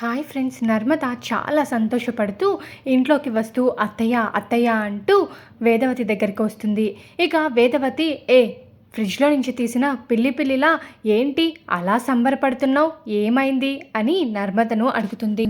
Hi friends Narmada చాలా సంతోషపడుతూ ఇంట్లోకి వస్తూ అత్తయ్య అత్తయ్య అంటూ వేదవతి దగ్గరికి వస్తుంది. ఇక వేదవతి ఏ ఫ్రిడ్జ్లో నుంచి తీసిన పిల్లి పిల్లిలా ఏంటి? అలా సంబరపడుతున్నావు? ఏమైంది? అని నర్మదను అడుగుతుంది.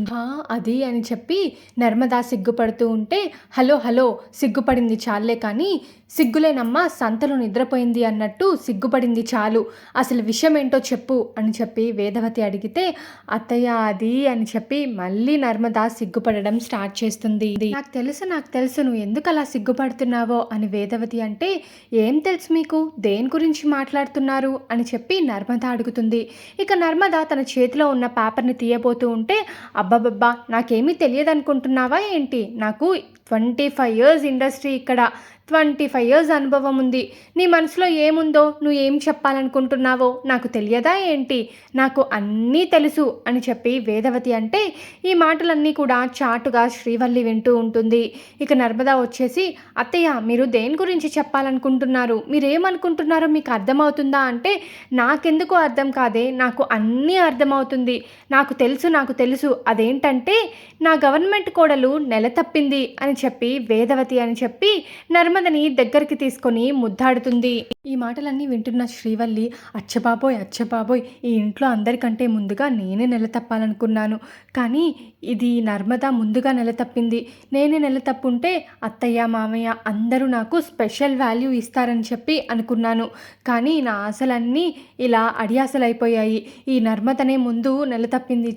అది అని చెప్పి నర్మద సిగ్గుపడుతూ ఉంటే హలో హలో సిగ్గుపడింది చాలే కానీ సిగ్గులేనమ్మా సంతలో నిద్రపోయింది అన్నట్టు సిగ్గుపడింది చాలు. అసలు విషయం ఏంటో చెప్పు అని చెప్పి వేదవతి అడిగితే అత్తయ్య అది అని చెప్పి మళ్ళీ నర్మద సిగ్గుపడడం స్టార్ట్ చేస్తుంది. నాకు తెలుసు నాకు తెలుసు నువ్వు ఎందుకు అలా సిగ్గుపడుతున్నావో అని వేదవతి అంటే ఏం తెలుసు మీకు? దేని గురించి మాట్లాడుతున్నారు? అని చెప్పి నర్మద అడుగుతుంది. ఇక నర్మద తన చేతిలో ఉన్న పేపర్ని తీయబోతూ ఉంటే అబ్బాబబ్బా నాకేమీ తెలియదు అనుకుంటున్నావా ఏంటి? నాకు ట్వంటీ ఫైవ్ ఇయర్స్ ఇండస్ట్రీ ఇక్కడ. ట్వంటీ ఫైవ్ ఇయర్స్ అనుభవం ఉంది. నీ మనసులో ఏముందో నువ్వు ఏం చెప్పాలనుకుంటున్నావో నాకు తెలియదా ఏంటి? నాకు అన్నీ తెలుసు అని చెప్పి వేదవతి అంటే ఈ మాటలన్నీ కూడా చాటుగా శ్రీవల్లి వింటూ ఉంటుంది. ఇక నర్మదా వచ్చేసి అత్తయ్య మీరు దేని గురించి చెప్పాలనుకుంటున్నారు? మీరేమనుకుంటున్నారో మీకు అర్థమవుతుందా? అంటే నాకెందుకు అర్థం కాదే? నాకు అన్నీ అర్థమవుతుంది. నాకు తెలుసు నాకు తెలుసు. అదేంటంటే నా గవర్నమెంట్ కోడలు నెల తప్పింది అని చెప్పి వేదవతి అని చెప్పి నర్మదని దగ్గరికి తీసుకొని ముద్దాడుతుంది. ఈ మాటలన్నీ వింటున్న శ్రీవల్లి అచ్చబాబోయ్ అచ్చబాబోయ్ ఈ ఇంట్లో అందరికంటే ముందుగా నేనే నెలతప్పాలనుకున్నాను కానీ ఇది నర్మద ముందుగా నెల తప్పింది. నేనే నెలతప్పుంటే అత్తయ్య మామయ్య అందరూ నాకు స్పెషల్ వాల్యూ ఇస్తారని చెప్పి అనుకున్నాను. కానీ నా ఆశలన్నీ ఇలా అడియాసలైపోయాయి ఈ నర్మదనే ముందు నెల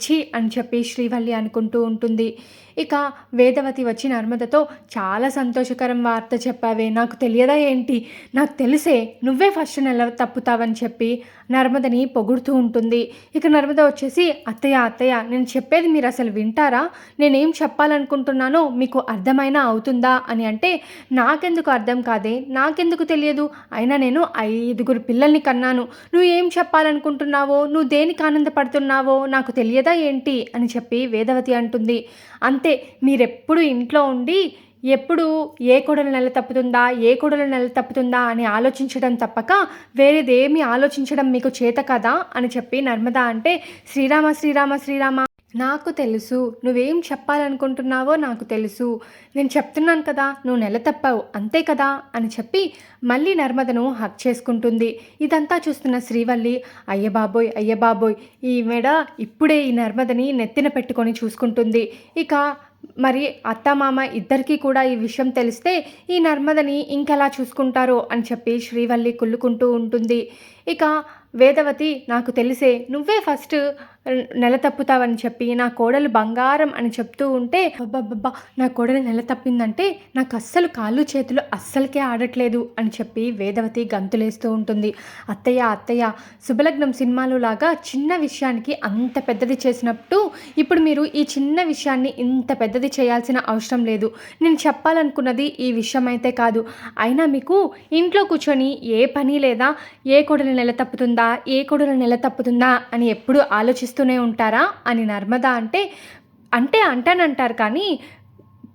చి అని చెప్పి శ్రీవల్లి అనుకుంటూ ఉంటుంది. ఇక వేదవతి వచ్చి నర్మదతో చాలా సంతోషకరం వార్త చెప్పావే. నాకు తెలియదా ఏంటి? నాకు తెలిసే నువ్వే ఫస్ట్ నెల తప్పుతావని చెప్పి నర్మదని పొగుడుతూ ఉంటుంది. ఇక నర్మద వచ్చేసి అత్తయ్య అత్తయ్య నేను చెప్పేది మీరు అసలు వింటారా? నేనేం చెప్పాలనుకుంటున్నానో మీకు అర్థమైనా అవుతుందా అని అంటే నాకెందుకు అర్థం కాదే? నాకెందుకు తెలియదు? అయినా నేను ఐదుగురు పిల్లల్ని కన్నాను. నువ్వు ఏం చెప్పాలనుకుంటున్నావో? నువ్వు దేనికి ఆనందపడుతున్నావో? నాకు తెలియదా ఏంటి? అని చెప్పి వేదవతి అంటుంది. అంతే మీరెప్పుడు ఇంట్లో ఉండి ఎప్పుడు ఏ కొడలు నెల తప్పుతుందా? ఏ కొడలు నెల తప్పుతుందా? అని ఆలోచించడం తప్పక వేరేదేమి ఆలోచించడం మీకు చేత కదా? అని చెప్పి నర్మదా అంటే శ్రీరామ శ్రీరామ శ్రీరామ. నాకు తెలుసు. నువ్వేం చెప్పాలనుకుంటున్నావో నాకు తెలుసు. నేను చెప్తున్నాను కదా నువ్వు నెల తప్పావు అంతే కదా అని చెప్పి మళ్ళీ నర్మదను హక్ చేసుకుంటుంది. ఇదంతా చూస్తున్న శ్రీవల్లి అయ్యబాబోయ్ అయ్యబాబోయ్ ఈ మెడ ఇప్పుడే ఈ నర్మదని నెత్తిన పెట్టుకొని చూసుకుంటుంది. ఇక మరి అత్తమామ ఇద్దరికీ కూడా ఈ విషయం తెలిస్తే ఈ నర్మదని ఇంకెలా చూసుకుంటారో అని చెప్పి శ్రీవల్లి కుళ్ళుకుంటూ ఉంటుంది. ఇక వేదవతి నాకు తెలిసే నువ్వే ఫస్ట్ నెల తప్పుతావని చెప్పి నా కోడలు బంగారం అని చెప్తూ ఉంటే అబ్బబ్బబ్బా నా కోడలు నెల తప్పిందంటే నాకు అస్సలు కాళ్ళు చేతులు అస్సలకే ఆడట్లేదు అని చెప్పి వేదవతి గంతులేస్తూ ఉంటుంది. అత్తయ్య అత్తయ్య శుభలగ్నం సినిమాలు లాగా చిన్న విషయానికి అంత పెద్దది చేసినట్టు ఇప్పుడు మీరు ఈ చిన్న విషయాన్ని ఇంత పెద్దది చేయాల్సిన అవసరం లేదు. నేను చెప్పాలనుకున్నది ఈ విషయం అయితే కాదు. అయినా మీకు ఇంట్లో కూర్చొని ఏ పని లేదా ఏ కొడలు నెల తప్పుతుందా ఏ కొడలు నెల తప్పుతుందా అని ఎప్పుడు చేస్తూనే ఉంటారా అని నర్మద అంటే అంటే అంటానంటారు కానీ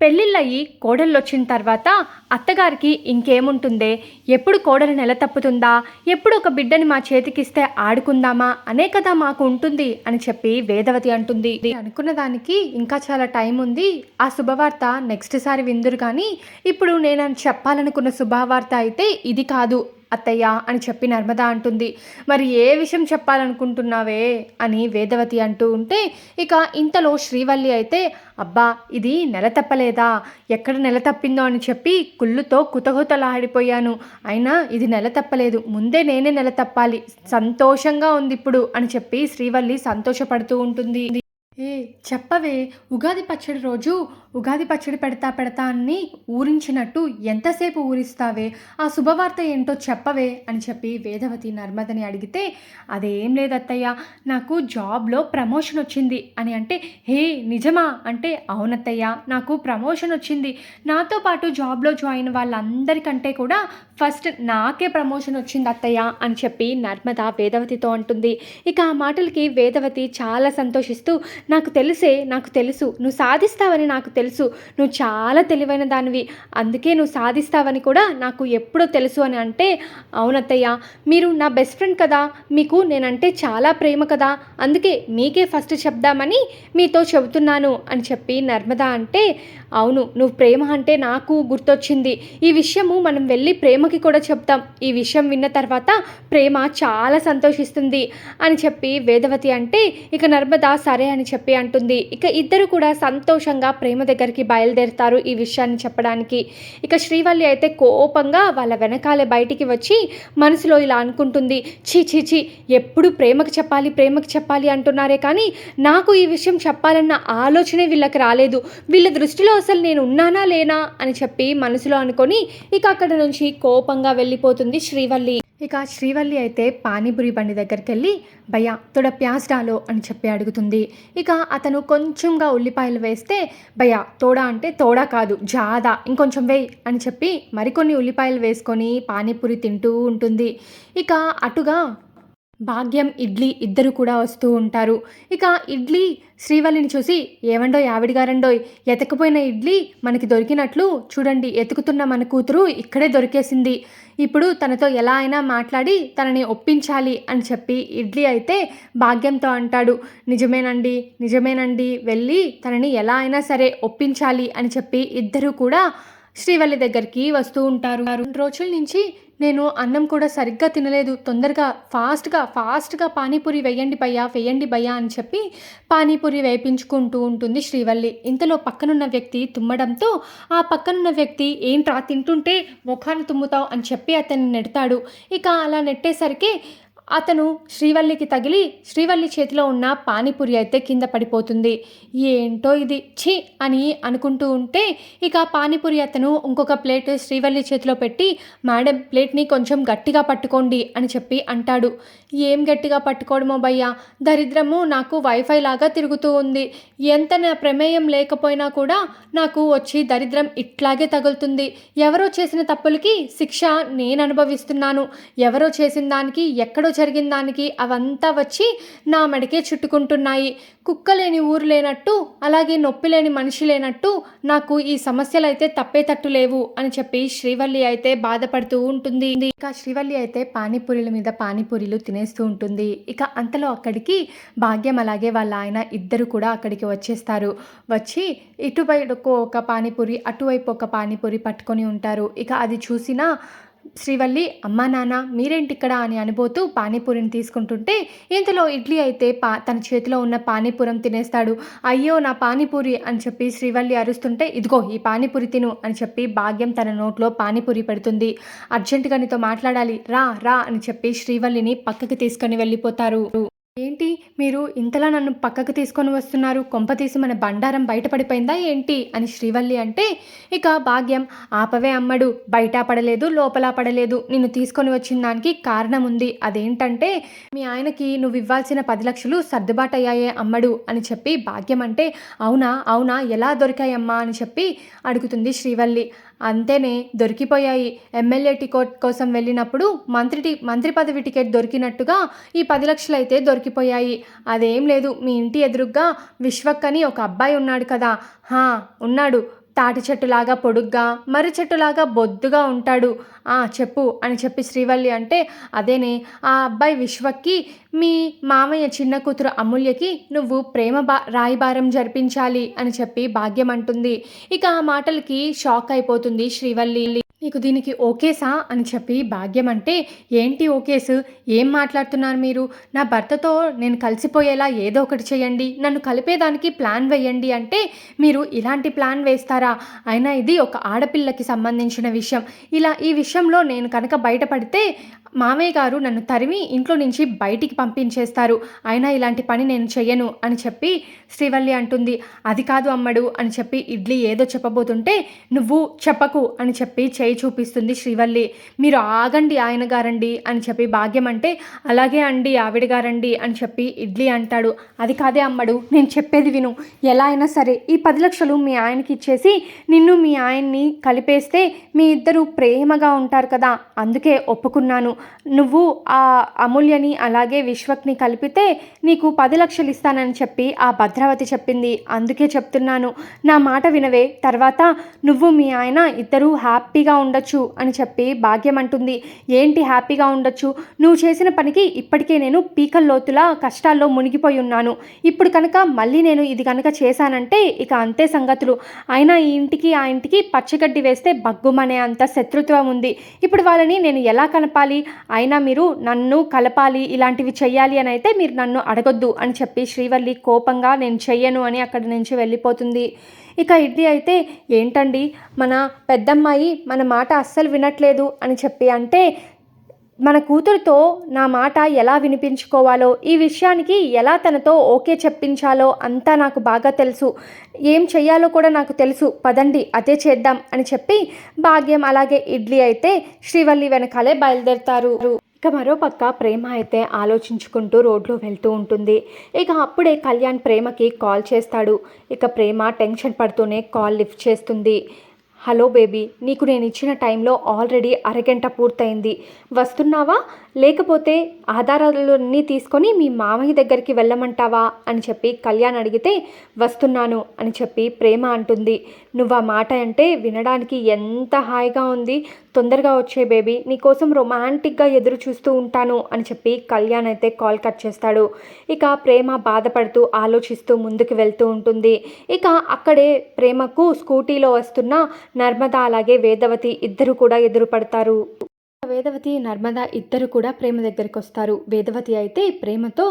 పెళ్ళిళ్ళయి కోడళ్ళు వచ్చిన తర్వాత అత్తగారికి ఇంకేముంటుందే? ఎప్పుడు కోడలు నెల తప్పుతుందా? ఎప్పుడు ఒక బిడ్డని మా చేతికిస్తే ఆడుకుందామా? అనే కదా మాకు ఉంటుంది అని చెప్పి వేదవతి అంటుంది. అనుకున్న దానికి ఇంకా చాలా టైం ఉంది. ఆ శుభవార్త నెక్స్ట్ సారి విందురు కానీ ఇప్పుడు నేను చెప్పాలనుకున్న శుభవార్త అయితే ఇది కాదు అత్తయ్య అని చెప్పి నర్మద అంటుంది. మరి ఏ విషయం చెప్పాలనుకుంటున్నావే? అని వేదవతి అంటూ ఉంటే ఇక ఇంతలో శ్రీవల్లి అయితే అబ్బా ఇది నెల తప్పలేదా? ఎక్కడ నెల తప్పిందో అని చెప్పి కుళ్ళుతో కుతగుతలాడిపోయాను. అయినా ఇది నెల తప్పలేదు. ముందే నేనే నెల తప్పాలి. సంతోషంగా ఉంది ఇప్పుడు అని చెప్పి శ్రీవల్లి సంతోషపడుతూ ఉంటుంది. ఏ చెప్పవే. ఉగాది పచ్చడి రోజు ఉగాది పచ్చడి పెడతా పెడతా అని ఊరించినట్టు ఎంతసేపు ఊరిస్తావే? ఆ శుభవార్త ఏంటో చెప్పవే అని చెప్పి వేదవతి నర్మదని అడిగితే అదేం లేదత్తయ్య నాకు జాబ్లో ప్రమోషన్ వచ్చింది. అని అంటే హే నిజమా? అంటే అవునత్తయ్య నాకు ప్రమోషన్ వచ్చింది. నాతో పాటు జాబ్లో జాయిన్ వాళ్ళందరికంటే కూడా ఫస్ట్ నాకే ప్రమోషన్ వచ్చింది అత్తయ్య అని చెప్పి నర్మద వేదవతితో అంటుంది. ఇక ఆ మాటలకి వేదవతి చాలా సంతోషిస్తూ నాకు తెలిసే నాకు తెలుసు. నువ్వు సాధిస్తావని నాకు తెలుసు. నువ్వు చాలా తెలివైన దానివి. అందుకే నువ్వు సాధిస్తావని కూడా నాకు ఎప్పుడో తెలుసు అని అంటే అవునత్తయ్య మీరు నా బెస్ట్ ఫ్రెండ్ కదా. మీకు నేనంటే చాలా ప్రేమ కదా. అందుకే మీకే ఫస్ట్ చెప్దామని మీతో చెబుతున్నాను అని చెప్పి నర్మదా అంటే అవును నువ్వు ప్రేమ అంటే నాకు గుర్తొచ్చింది. ఈ విషయము మనం వెళ్ళి ప్రేమకి కూడా చెప్తాం. ఈ విషయం విన్న తర్వాత ప్రేమ చాలా సంతోషిస్తుంది అని చెప్పి వేదవతి అంటే ఇక నర్మద సరే అని చెప్పి అంటుంది. ఇక ఇద్దరు కూడా సంతోషంగా ప్రేమ దగ్గరికి బయలుదేరుతారు ఈ విషయాన్ని చెప్పడానికి. ఇక శ్రీవల్లి అయితే కోపంగా వాళ్ళ వెనకాలే బయటికి వచ్చి మనసులో ఇలా అనుకుంటుంది. చీ చీ చీ ఎప్పుడు ప్రేమకు చెప్పాలి ప్రేమకు చెప్పాలి అంటున్నారే కానీ నాకు ఈ విషయం చెప్పాలన్న ఆలోచనే వీళ్ళకి రాలేదు. వీళ్ళ దృష్టిలో అసలు నేను ఉన్నానా లేనా అని చెప్పి మనసులో అనుకొని ఇక అక్కడ నుంచి కోపంగా వెళ్ళిపోతుంది శ్రీవల్లి. ఇక శ్రీవల్లి అయితే పానీపూరి బండి దగ్గరికి వెళ్ళి భయ్యా తొడ ప్యాస్ డాలో అని చెప్పి అడుగుతుంది. ఇక అతను కొంచెంగా ఉల్లిపాయలు వేస్తే భయ్యా తోడా అంటే తోడా కాదు జాదా ఇంకొంచెం వేయి అని చెప్పి మరికొన్ని ఉల్లిపాయలు వేసుకొని పానీపూరి తింటూ ఉంటుంది. ఇక అటుగా భాగ్యం ఇడ్లీ ఇద్దరు కూడా వస్తూ ఉంటారు. ఇక ఇడ్లీ శ్రీవల్లిని చూసి ఏవండోయ్ ఆవిడ ఎతకపోయిన ఇడ్లీ మనకి దొరికినట్లు చూడండి ఎతుకుతున్న మన కూతురు ఇక్కడే దొరికేసింది. ఇప్పుడు తనతో ఎలా అయినా మాట్లాడి తనని ఒప్పించాలి అని చెప్పి ఇడ్లీ అయితే భాగ్యంతో అంటాడు. నిజమేనండి నిజమేనండి వెళ్ళి తనని ఎలా అయినా సరే ఒప్పించాలి అని చెప్పి ఇద్దరు కూడా శ్రీవల్లి దగ్గరికి వస్తూ ఉంటారు. రెండు రోజుల నుంచి నేను అన్నం కూడా సరిగ్గా తినలేదు. తొందరగా ఫాస్ట్గా ఫాస్ట్గా పానీపూరి వేయండి భయ్యా వేయండి భయ్యా అని చెప్పి పానీపూరి వేయించుకుంటూ ఉంటుంది శ్రీవల్లి. ఇంతలో పక్కనున్న వ్యక్తి తుమ్మడంతో ఆ పక్కనున్న వ్యక్తి ఏంట్రా తింటుంటే ముఖాన్ని తుమ్ముతావు? అని చెప్పి అతన్ని నెడతాడు. ఇక అలా నెట్టేసరికి అతను శ్రీవల్లికి తగిలి శ్రీవల్లి చేతిలో ఉన్న పానీపూరి అయితే కింద పడిపోతుంది. ఏంటో ఇది? ఛీ! అని అనుకుంటూ ఉంటే ఇక పానీపూరి అతను ఇంకొక ప్లేట్ శ్రీవల్లి చేతిలో పెట్టి మేడం ప్లేట్ని కొంచెం గట్టిగా పట్టుకోండి అని చెప్పి అంటాడు. ఏం గట్టిగా పట్టుకోవడమో భయ్యా దరిద్రము నాకు వైఫై లాగా తిరుగుతూ ఉంది. ఎంత నా ప్రమేయం లేకపోయినా కూడా నాకు వచ్చి దరిద్రం ఇట్లాగే తగులుతుంది. ఎవరో చేసిన తప్పులకి శిక్ష నేను అనుభవిస్తున్నాను ఎవరో చేసిన దానికి ఎక్కడో జరిగిన దానికి అవంతా వచ్చి నా మెడకే చుట్టుకుంటున్నాయి. కుక్క లేని ఊరు లేనట్టు అలాగే నొప్పి లేని మనిషి లేనట్టు నాకు ఈ సమస్యలు అయితే తప్పేటట్టు లేవు అని చెప్పి శ్రీవల్లి అయితే బాధపడుతూ ఉంటుంది. ఇక శ్రీవల్లి అయితే పానీపూరీల మీద పానీపూరీలు తినేస్తూ ఉంటుంది. ఇక అంతలో అక్కడికి భాగ్యం అలాగే వాళ్ళ ఆయన ఇద్దరు కూడా అక్కడికి వచ్చేస్తారు. వచ్చి ఇటువైపు ఒక పానీపూరి అటువైపు ఒక పానీపూరి పట్టుకొని ఉంటారు. ఇక అది చూసిన శ్రీవల్లి అమ్మా నాన్న మీరేంటిక్కడ? అని అనుబోతూ పానీపూరిని తీసుకుంటుంటే ఇంతలో ఇడ్లీ అయితే పా తన చేతిలో ఉన్న పానీపూరం తినేస్తాడు. అయ్యో నా పానీపూరి అని చెప్పి శ్రీవల్లి అరుస్తుంటే ఇదిగో ఈ పానీపూరి తిను అని చెప్పి భాగ్యం తన నోట్లో పానీపూరి పెడుతుంది. అర్జెంటుగా నీతో మాట్లాడాలి. రా రా అని చెప్పి శ్రీవల్లిని పక్కకి తీసుకొని వెళ్ళిపోతారు. ఏంటి? మీరు ఇంతలా నన్ను పక్కకు తీసుకొని వస్తున్నారు. కొంప తీసి మన బండారం బయటపడిపోయిందా ఏంటి? అని శ్రీవల్లి అంటే ఇక భాగ్యం ఆపవే అమ్మడు. బయట పడలేదు లోపల పడలేదు. నిన్ను తీసుకొని వచ్చిన దానికి కారణం ఉంది. అదేంటంటే మీ ఆయనకి నువ్వు ఇవ్వాల్సిన పది లక్షలు సర్దుబాటు అయ్యాయే అమ్మడు అని చెప్పి భాగ్యం అంటే అవునా అవునా ఎలా దొరికాయమ్మా అని చెప్పి అడుగుతుంది శ్రీవల్లి. అంతేనే దొరికిపోయాయి. ఎమ్మెల్యే టికెట్ కోసం వెళ్ళినప్పుడు మంత్రి మంత్రి పదవి టికెట్ దొరికినట్టుగా ఈ పది లక్షలు అయితే దొరికిపోయాయి. అదేం లేదు మీ ఇంటి ఎదురుగ్గా విశ్వక్ అని ఒక అబ్బాయి ఉన్నాడు కదా. హా ఉన్నాడు. తాటి చెట్టులాగా పొడుగ్గా మర్రి చెట్టులాగా బొద్దుగా ఉంటాడు. ఆ చెప్పు అని చెప్పి శ్రీవల్లి అంటే అదేనే ఆ అబ్బాయి విశ్వక్కి మీ మామయ్య చిన్న కూతురు అమూల్యకి నువ్వు ప్రేమ బా రాయిబారం జరిపించాలి అని చెప్పి భాగ్యం అంటుంది ఇక ఆ మాటలకి షాక్ అయిపోతుంది శ్రీవల్లి. నీకు దీనికి ఓకేసా అని చెప్పి భాగ్యం అంటే ఏంటి ఓకేసు? ఏం మాట్లాడుతున్నారు మీరు? నా భర్తతో నేను కలిసిపోయేలా ఏదో ఒకటి చేయండి. నన్ను కలిపేదానికి ప్లాన్ వేయండి. అంటే మీరు ఇలాంటి ప్లాన్ వేస్తారా? అయినా ఇది ఒక ఆడపిల్లకి సంబంధించిన విషయం. ఇలా ఈ విషయంలో నేను కనుక బయటపడితే మామయ్య గారు నన్ను తరిమి ఇంట్లో నుంచి బయటికి పంపించేస్తారు. అయినా ఇలాంటి పని నేను చెయ్యను అని చెప్పి శ్రీవల్లి అంటుంది. అది కాదు అమ్మడు అని చెప్పి ఇడ్లీ ఏదో చెప్పబోతుంటే నువ్వు చెప్పకు అని చెప్పి చేయి చూపిస్తుంది శ్రీవల్లి. మీరు ఆగండి ఆయన గారండి అని చెప్పి భాగ్యం అంటే అలాగే అండి ఆవిడ గారండి అని చెప్పి ఇడ్లీ అంటాడు. అది కాదే అమ్మడు నేను చెప్పేది విను. ఎలా అయినా సరే ఈ పది లక్షలు మీ ఆయనకి ఇచ్చేసి నిన్ను మీ ఆయన్ని కలిపేస్తే మీ ఇద్దరు ప్రేమగా ఉంటారు కదా. అందుకే ఒప్పుకున్నాను. నువ్వు ఆ అమూల్యని అలాగే విశ్వక్ని కలిపితే నీకు పది లక్షలు ఇస్తానని చెప్పి ఆ భద్రావతి చెప్పింది. అందుకే చెప్తున్నాను. నా మాట వినవే. తర్వాత నువ్వు మీ ఆయన ఇద్దరూ హ్యాపీగా ఉండొచ్చు అని చెప్పి భాగ్యం అంటుంది ఏంటి హ్యాపీగా ఉండొచ్చు? నువ్వు చేసిన పనికి ఇప్పటికే నేను పీకల లోతుల కష్టాల్లో మునిగిపోయి ఉన్నాను. ఇప్పుడు కనుక మళ్ళీ నేను ఇది కనుక చేశానంటే ఇక అంతే సంగతులు. అయినా ఈ ఇంటికి ఆ ఇంటికి పచ్చగడ్డి వేస్తే బగ్గుమనే అంత శత్రుత్వం ఉంది. ఇప్పుడు వాళ్ళని నేను ఎలా కనపాలి అయినా మీరు నన్ను కలపాలి ఇలాంటివి చెయ్యాలి అని అయితే మీరు నన్ను అడగొద్దు అని చెప్పి శ్రీవల్లి కోపంగా నేను చెయ్యను అని అక్కడి నుంచి వెళ్ళిపోతుంది. ఇక ఇడ్లీ అయితే ఏంటండి? మన పెద్దమ్మాయి మన మాట అస్సలు వినట్లేదు అని చెప్పి అంటే మన కూతురితో నా మాట ఎలా వినిపించుకోవాలో ఈ విషయానికి ఎలా తనతో ఓకే చెప్పించాలో అంతా నాకు బాగా తెలుసు. ఏం చెయ్యాలో కూడా నాకు తెలుసు. పదండి అదే చేద్దాం అని చెప్పి భాగ్యం అలాగే ఇడ్లీ అయితే శ్రీవల్లి వెనకాలే బయలుదేరుతారు. ఇక మరోపక్క ప్రేమ అయితే ఆలోచించుకుంటూ రోడ్లో వెళ్తూ ఉంటుంది. ఇక అప్పుడే కళ్యాణ్ ప్రేమకి కాల్ చేస్తాడు. ఇక ప్రేమ టెన్షన్ పడుతూనే కాల్ లిఫ్ట్ చేస్తుంది. హలో బేబీ నీకు నేను ఇచ్చిన టైంలో ఆల్రెడీ అరగంట పూర్తయింది. వస్తున్నావా? లేకపోతే ఆధారాలన్నీ తీసుకొని మీ మామయ్య దగ్గరికి వెళ్ళమంటావా? అని చెప్పి కళ్యాణ్ అడిగితే వస్తున్నాను అని చెప్పి ప్రేమ అంటుంది. నువ్వు ఆ మాట అంటే వినడానికి ఎంత హాయిగా ఉంది? తొందరగా వచ్చే బేబీ నీకోసం రొమాంటిక్గా ఎదురు చూస్తూ ఉంటాను అని చెప్పి కళ్యాణ్ అయితే కాల్ కట్ చేస్తాడు. ఇక ప్రేమ బాధపడుతూ ఆలోచిస్తూ ముందుకు వెళ్తూ ఉంటుంది. ఇక అక్కడే ప్రేమకు స్కూటీలో వస్తున్న నర్మద అలాగే వేదవతి ఇద్దరు కూడా ఎదురుపడతారు. వేదవతి నర్మద ఇద్దరు కూడా ప్రేమ దగ్గరికి వస్తారు. వేదవతి అయితే ప్రేమతో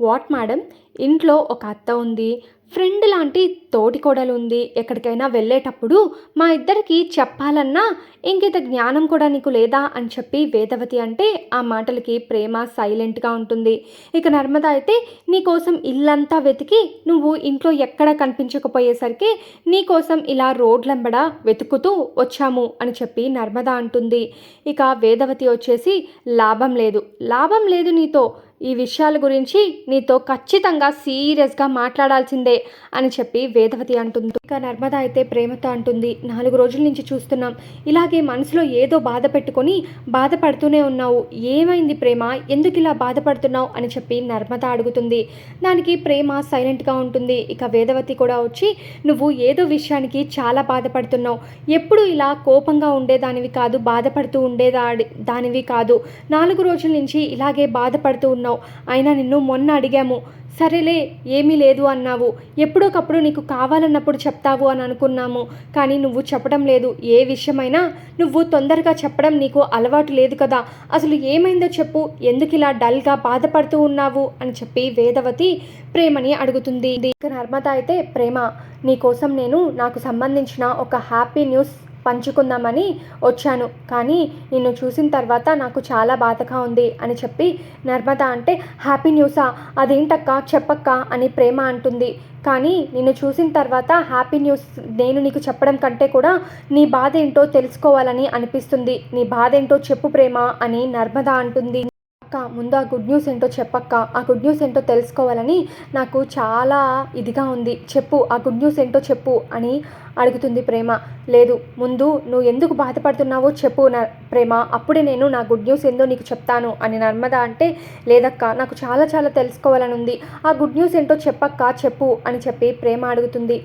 వాట్ మేడం? ఇంట్లో ఒక అత్త ఉంది. ఫ్రెండ్ లాంటి తోటి కోడలు ఉంది. ఎక్కడికైనా వెళ్ళేటప్పుడు మా ఇద్దరికి చెప్పాలన్నా ఇంకిత జ్ఞానం కూడా నీకు లేదా? అని చెప్పి వేదవతి అంటే ఆ మాటలకి ప్రేమ సైలెంట్గా ఉంటుంది. ఇక నర్మద అయితే నీకోసం ఇల్లంతా వెతికి నువ్వు ఇంట్లో ఎక్కడ కనిపించకపోయేసరికి నీకోసం ఇలా రోడ్లంబడ వెతుకుతూ వచ్చాము అని చెప్పి నర్మద అంటుంది. ఇక వేదవతి వచ్చేసి లాభం లేదు. లాభం లేదు నీతో. ఈ విషయాల గురించి నీతో ఖచ్చితంగా సీరియస్గా మాట్లాడాల్సిందే అని చెప్పి వేదవతి అంటుంది. ఇంకా నర్మద అయితే ప్రేమతో అంటుంది. నాలుగు రోజుల నుంచి చూస్తున్నాం. ఇలాగే మనసులో ఏదో బాధ పెట్టుకొని బాధపడుతూనే ఉన్నావు. ఏమైంది ప్రేమ? ఎందుకు ఇలా బాధపడుతున్నావు? అని చెప్పి నర్మద అడుగుతుంది. దానికి ప్రేమ సైలెంట్గా ఉంటుంది. ఇక వేదవతి కూడా వచ్చి నువ్వు ఏదో విషయానికి చాలా బాధపడుతున్నావు. ఎప్పుడు ఇలా కోపంగా ఉండేదానివి కాదు బాధపడుతూ ఉండేదా దానివి కాదు. నాలుగు రోజుల నుంచి ఇలాగే బాధపడుతూ ఉన్నావు. అయినా నిన్ను మొన్న అడిగాము. సరేలే ఏమీ లేదు అన్నావు. ఎప్పుడోకప్పుడు నీకు కావాలన్నప్పుడు చెప్తావు అని అనుకున్నాము. కానీ నువ్వు చెప్పడం లేదు. ఏ విషయమైనా నువ్వు తొందరగా చెప్పడం నీకు అలవాటు లేదు కదా. అసలు ఏమైందో చెప్పు. ఎందుకు ఇలా డల్గా బాధపడుతూ ఉన్నావు? అని చెప్పి వేదవతి ప్రేమని అడుగుతుంది. నర్మద అయితే ప్రేమ నీకోసం నేను నాకు సంబంధించిన ఒక హ్యాపీ న్యూస్ పంచుకుందామని వచ్చాను. కానీ నిన్ను చూసిన తర్వాత నాకు చాలా బాధగా ఉంది అని చెప్పి నర్మద అంటే హ్యాపీ న్యూసా? అదేంటక్క? చెప్పక్క? అని ప్రేమ అంటుంది. కానీ నిన్ను చూసిన తర్వాత హ్యాపీ న్యూస్ నేను నీకు చెప్పడం కంటే కూడా నీ బాధ ఏంటో తెలుసుకోవాలని అనిపిస్తుంది. నీ బాధ ఏంటో చెప్పు ప్రేమ అని నర్మద అంటుంది. అక్క ముందు ఆ గుడ్ న్యూస్ ఏంటో చెప్పక్క? ఆ గుడ్ న్యూస్ ఏంటో తెలుసుకోవాలని నాకు చాలా ఇదిగా ఉంది. చెప్పు ఆ గుడ్ న్యూస్ ఏంటో చెప్పు అని అడుగుతుంది ప్రేమ. లేదు ముందు నువ్వు ఎందుకు బాధపడుతున్నావో చెప్పు నా ప్రేమ. అప్పుడే నేను నా గుడ్ న్యూస్ ఏందో నీకు చెప్తాను అని నర్మద అంటే లేదక్క నాకు చాలా చాలా తెలుసుకోవాలని ఉంది. ఆ గుడ్ న్యూస్ ఏంటో చెప్పక్క చెప్పు అని చెప్పి ప్రేమ అడుగుతుంది.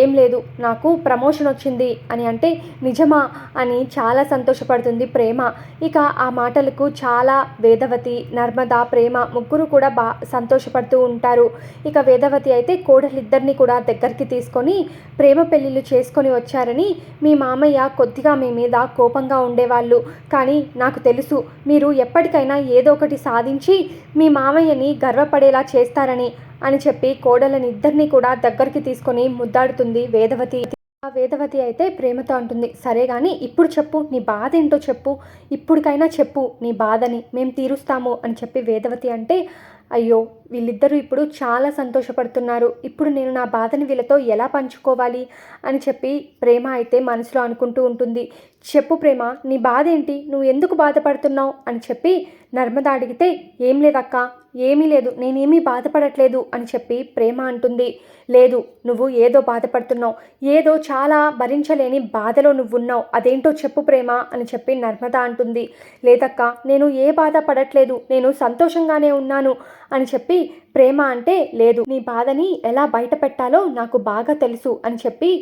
ఏం లేదు నాకు ప్రమోషన్ వచ్చింది అని అంటే నిజమా అని చాలా సంతోషపడుతుంది ప్రేమ. ఇక ఆ మాటలకు చాలా వేదవతి నర్మద ప్రేమ ముగ్గురు కూడా బా సంతోషపడుతూ ఉంటారు. ఇక వేదవతి అయితే కోడలిద్దరిని కూడా దగ్గరికి తీసుకొని ప్రేమ పెళ్ళిళ్ళు చేసుకొని వచ్చారని మీ మామయ్య కొద్దిగా మీ మీద కోపంగా ఉండేవాళ్ళు. కానీ నాకు తెలుసు మీరు ఎప్పటికైనా ఏదో ఒకటి సాధించి మీ మామయ్యని గర్వపడేలా చేస్తారని అని చెప్పి కోడలని ఇద్దరిని కూడా దగ్గరికి తీసుకొని ముద్దాడుతుంది వేదవతి. ఆ వేదవతి అయితే ప్రేమతో అంటుంది సరే కానీ ఇప్పుడు చెప్పు నీ బాధ ఏంటో చెప్పు. ఇప్పటికైనా చెప్పు నీ బాధని మేము తీరుస్తాము అని చెప్పి వేదవతి అంటే అయ్యో వీళ్ళిద్దరూ ఇప్పుడు చాలా సంతోషపడుతున్నారు. ఇప్పుడు నేను నా బాధని వీళ్ళతో ఎలా పంచుకోవాలి? అని చెప్పి ప్రేమ అయితే మనసులో అనుకుంటూ ఉంటుంది. చెప్పు ప్రేమ నీ బాధ ఏంటి నువ్వు ఎందుకు బాధపడుతున్నావు? అని చెప్పి నర్మద అడిగితే ఏం లేదక్క ఏమీ లేదు నేనేమీ బాధపడట్లేదు అని చెప్పి ప్రేమ అంటుంది. లేదు నువ్వు ఏదో బాధపడుతున్నావు ఏదో చాలా భరించలేని బాధలో నువ్వున్నావు అదేంటో చెప్పు ప్రేమ అని చెప్పి నర్మద అంటుంది. లేదక్క నేను ఏ బాధ పడట్లేదు నేను సంతోషంగానే ఉన్నాను అని చెప్పి ప్రేమ అంటే లేదు నీ బాధని ఎలా బయట పెట్టాలో నాకు బాగా తెలుసు అని చెప్పి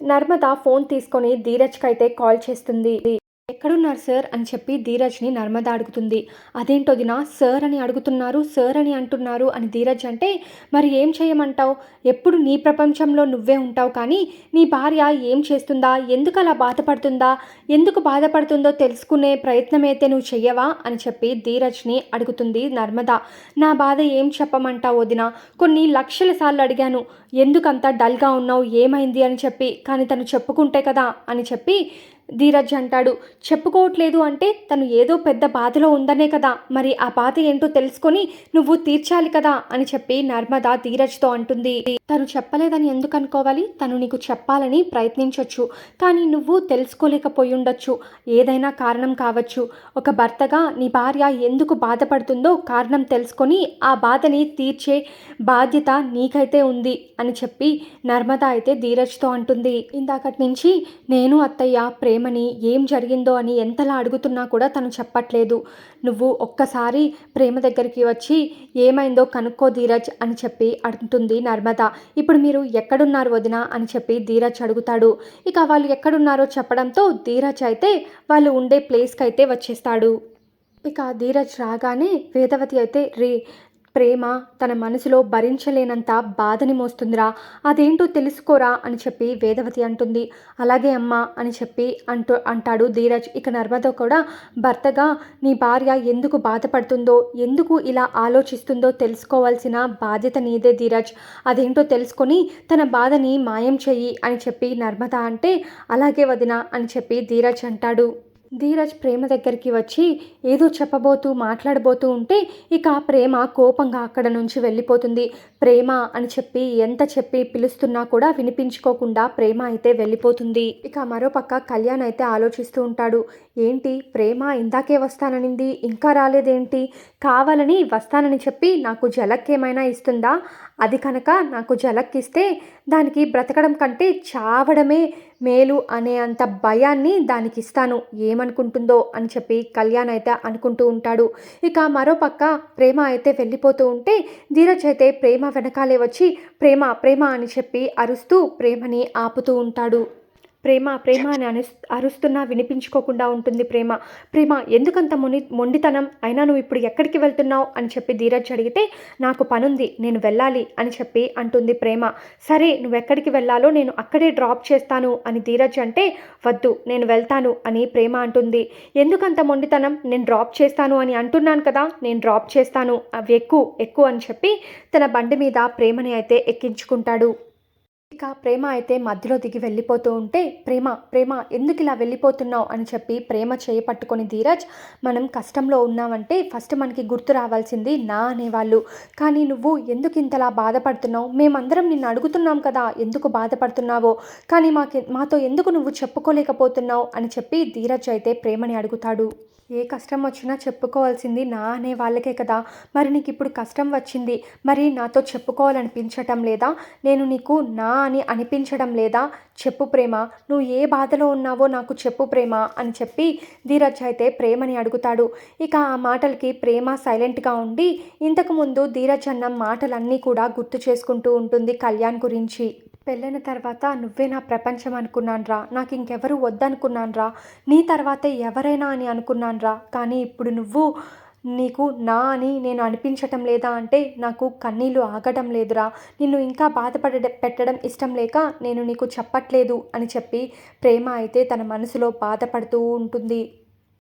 నర్మద ఫోన్ తీసుకొని ధీరజ్కైతే కాల్ చేస్తుంది. ఎక్కడున్నారు సార్ అని చెప్పి ధీరజ్ని నర్మద అడుగుతుంది. అదేంటో దినా సార్ అని అడుగుతున్నారు సార్ అని అంటున్నారు అని ధీరజ్ అంటే మరి ఏం చేయమంటావు? ఎప్పుడు నీ ప్రపంచంలో నువ్వే ఉంటావు కానీ నీ భార్య ఏం చేస్తుందా? ఎందుకు అలా బాధపడుతుందా? ఎందుకు బాధపడుతుందో తెలుసుకునే ప్రయత్నం అయితే నువ్వు చెయ్యవా? అని చెప్పి ధీరజ్ని అడుగుతుంది నర్మద. నా బాధ ఏం చెప్పమంటావు వదిన? కొన్ని లక్షల సార్లు అడిగాను. ఎందుకంత డల్గా ఉన్నావు? ఏమైంది? అని చెప్పి కానీ తను చెప్పుకుంటే కదా అని చెప్పి ధీరజ్ అంటాడు. చెప్పుకోవట్లేదు అంటే తను ఏదో పెద్ద బాధలో ఉందనే కదా. మరి ఆ బాధ ఏంటో తెలుసుకొని నువ్వు తీర్చాలి కదా అని చెప్పి నర్మదా ధీరజ్తో అంటుంది. తను చెప్పలేదని ఎందుకు అనుకోవాలి? తను నీకు చెప్పాలని ప్రయత్నించవచ్చు కానీ నువ్వు తెలుసుకోలేకపోయి ఉండొచ్చు ఏదైనా కారణం కావచ్చు. ఒక భర్తగా నీ భార్య ఎందుకు బాధపడుతుందో కారణం తెలుసుకొని ఆ బాధని తీర్చే బాధ్యత నీకైతే ఉంది అని చెప్పి నర్మద అయితే ధీరజ్తో అంటుంది. ఇందాకటి నుంచి నేను అత్తయ్య ప్రేమని ఏం జరిగిందో అని ఎంతలా అడుగుతున్నా కూడా తను చెప్పట్లేదు. నువ్వు ఒక్కసారి ప్రేమ దగ్గరికి వచ్చి ఏమైందో కనుక్కో ధీరజ్ అని చెప్పి అంటుంది నర్మద. ఇప్పుడు మీరు ఎక్కడున్నారు వదిన? అని చెప్పి ధీరజ్ అడుగుతాడు. ఇక వాళ్ళు ఎక్కడున్నారో చెప్పడంతో ధీరజ్ అయితే వాళ్ళు ఉండే ప్లేస్కి అయితే వచ్చేస్తాడు. ఇక ధీరజ్ రాగానే వేదవతి అయితే రే ప్రేమ తన మనసులో భరించలేనంత బాధని మోస్తుందిరా. అదేంటో తెలుసుకోరా అని చెప్పి వేదవతి అంటుంది. అలాగే అమ్మ అని చెప్పి అంటూ అంటాడు ధీరజ్. ఇక నర్మద కూడా భర్తగా నీ భార్య ఎందుకు బాధపడుతుందో ఎందుకు ఇలా ఆలోచిస్తుందో తెలుసుకోవాల్సిన బాధ్యత నీదే ధీరజ్. అదేంటో తెలుసుకొని తన బాధని మాయం చెయ్యి అని చెప్పి నర్మద అంటే అలాగే వదిన అని చెప్పి ధీరజ్ అంటాడు. ధీరజ్ ప్రేమ దగ్గరికి వచ్చి ఏదో చెప్పబోతూ మాట్లాడబోతూ ఉంటే ఇక ప్రేమ కోపంగా అక్కడ నుంచి వెళ్ళిపోతుంది. ప్రేమ అని చెప్పి ఎంత చెప్పి పిలుస్తున్నా కూడా వినిపించుకోకుండా ప్రేమ అయితే వెళ్ళిపోతుంది. ఇక మరోపక్క కళ్యాణ్ అయితే ఆలోచిస్తూ ఉంటాడు. ఏంటి? ప్రేమ ఇందాకే వస్తాననింది ఇంకా రాలేదేంటి? కావాలని వస్తానని చెప్పి నాకు జలక్ ఏమైనా ఇస్తుందా? అది కనుక నాకు జలక్కిస్తే దానికి బ్రతకడం కంటే చావడమే మేలు అనే అంత భయాన్ని దానికి ఇస్తాను ఏమనుకుంటుందో అని చెప్పి కళ్యాణ్ అయితే అనుకుంటూ ఉంటాడు. ఇక మరోపక్క ప్రేమ అయితే వెళ్ళిపోతూ ఉంటే ధీరజ్ అయితే ప్రేమ వెనకాలే వచ్చి ప్రేమ ప్రేమ అని చెప్పి అరుస్తూ ప్రేమని ఆపుతూ ఉంటాడు. ప్రేమ ప్రేమ అని అను అరుస్తున్నా వినిపించుకోకుండా ఉంటుంది ప్రేమ. ప్రేమ ఎందుకంత మొండి మొండితనం? అయినా నువ్వు ఇప్పుడు ఎక్కడికి వెళ్తున్నావు? అని చెప్పి ధీరజ్ అడిగితే నాకు పనుంది నేను వెళ్ళాలి అని చెప్పి అంటుంది ప్రేమ. సరే నువ్వు ఎక్కడికి వెళ్ళాలో నేను అక్కడే డ్రాప్ చేస్తాను అని ధీరజ్ అంటే వద్దు నేను వెళ్తాను అని ప్రేమ అంటుంది. ఎందుకంత మొండితనం? నేను డ్రాప్ చేస్తాను అని అంటున్నాను కదా నేను డ్రాప్ చేస్తాను అవి ఎక్కువ ఎక్కువ అని చెప్పి తన బండి మీద ప్రేమని అయితే ఎక్కించుకుంటాడు. ఇక ప్రేమ అయితే మధ్యలో దిగి వెళ్ళిపోతూ ఉంటే ప్రేమ ప్రేమ ఎందుకు ఇలా వెళ్ళిపోతున్నావు? అని చెప్పి ప్రేమ చేయి పట్టుకొని ధీరజ్ మనం కష్టంలో ఉన్నామంటే ఫస్ట్ మనకి గుర్తు రావాల్సింది నా అనేవాళ్ళు. కానీ నువ్వు ఎందుకు ఇంతలా బాధపడుతున్నావు? మేమందరం నిన్ను అడుగుతున్నాం కదా ఎందుకు బాధపడుతున్నావో? కానీ మాకి మాతో ఎందుకు నువ్వు చెప్పుకోలేకపోతున్నావు? అని చెప్పి ధీరజ్ అయితే ప్రేమని అడుగుతాడు. ఏ కష్టం వచ్చినా చెప్పుకోవాల్సింది నా అనే వాళ్ళకే కదా. మరి నీకు ఇప్పుడు కష్టం వచ్చింది. మరి నాతో చెప్పుకోవాలనిపించటం లేదా? నేను నీకు నా అని అనిపించడం లేదా? చెప్పు ప్రేమ. నువ్వు ఏ బాధలో ఉన్నావో నాకు చెప్పు ప్రేమ అని చెప్పి ధీరజ్ అయితే ప్రేమని అడుగుతాడు. ఇక ఆ మాటలకి ప్రేమ సైలెంట్గా ఉండి ఇంతకుముందు ధీరజ్ అన్న మాటలన్నీ కూడా గుర్తు చేసుకుంటూ ఉంటుంది కళ్యాణ్ గురించి. పెళ్ళైన తర్వాత నువ్వే నా ప్రపంచం అనుకున్నాన్రా. నాకు ఇంకెవరు వద్దనుకున్నాన్రా. నీ తర్వాతే ఎవరైనా అని అనుకున్నాన్రా. కానీ ఇప్పుడు నువ్వు నీకు నా అని నేను అనిపించటం లేదా అంటే నాకు కన్నీళ్ళు ఆగటం లేదురా. నిన్ను ఇంకా బాధపడ పెట్టడం ఇష్టం లేక నేను నీకు చెప్పట్లేదు అని చెప్పి ప్రేమ అయితే తన మనసులో బాధపడుతూ ఉంటుంది.